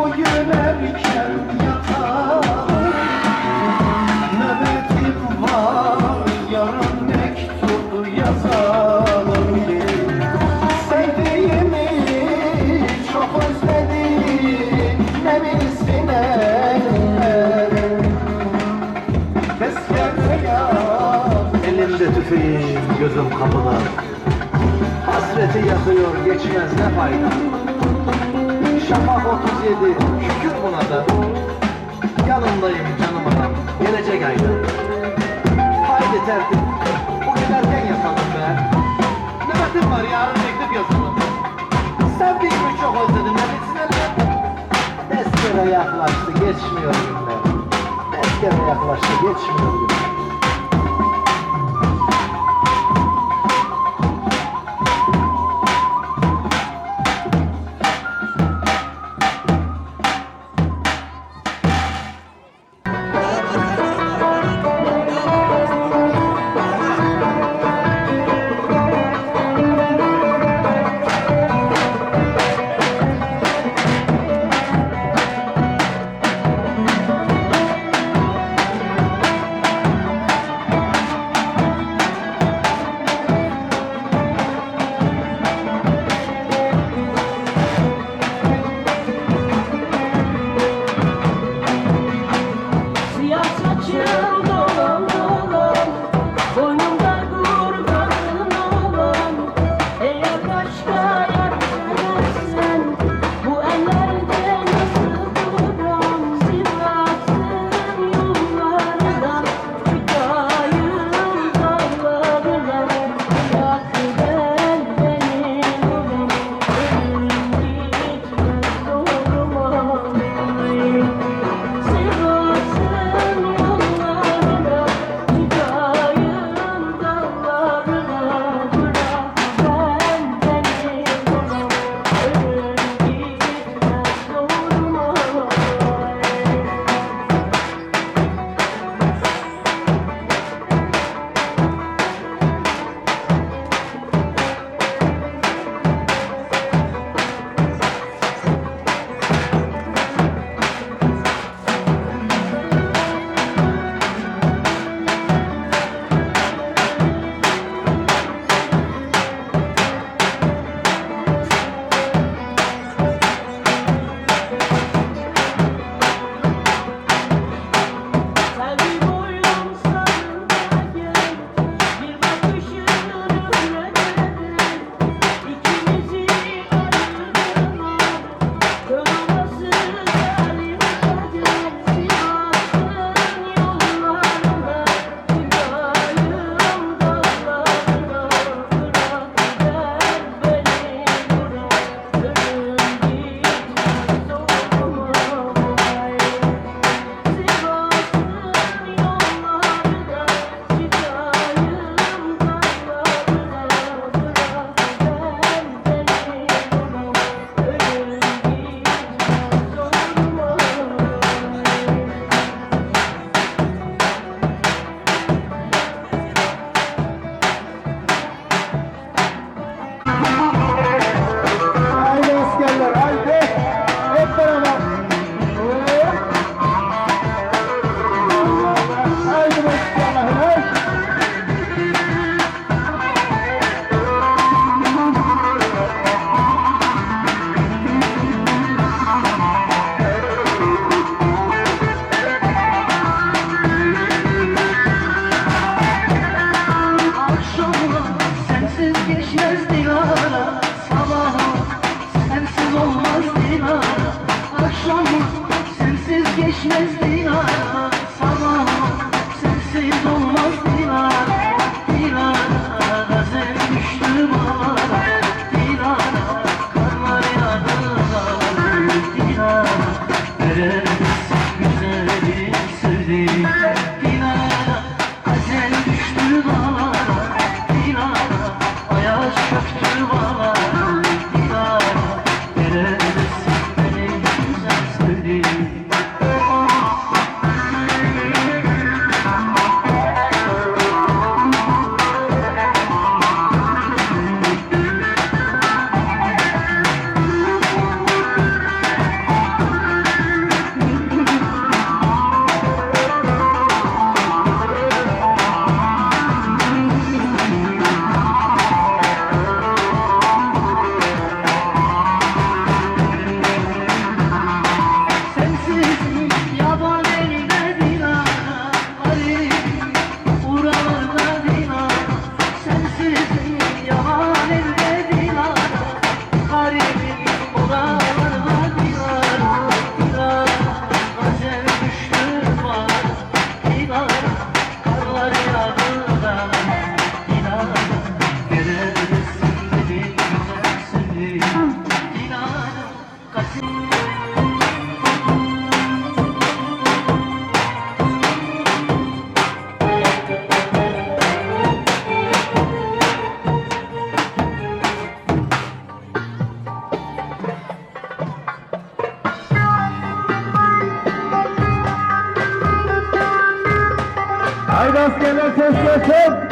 bugün erken yatalım Nöbetim var yarın mektup yazalım Sevdiğimi çok özledim ne bilsin eller Tezkere ya Elimde tüfeğim, gözüm kapıda. Hasreti yakıyor, geçmez ne fayda. Şafak 37, şükür buna da. Yanındayım canım anam, gelecek ayda. Haydi tertip, bugün erken yatalım be. Nöbetim var, yarın mektup yazalım. Sevdiğimi çok özledim, ne bilsin eller. Tezkere yaklaştı, geçmiyor günler. Tezkere yaklaştı, geçmiyor günler. Askerler ses gelsin.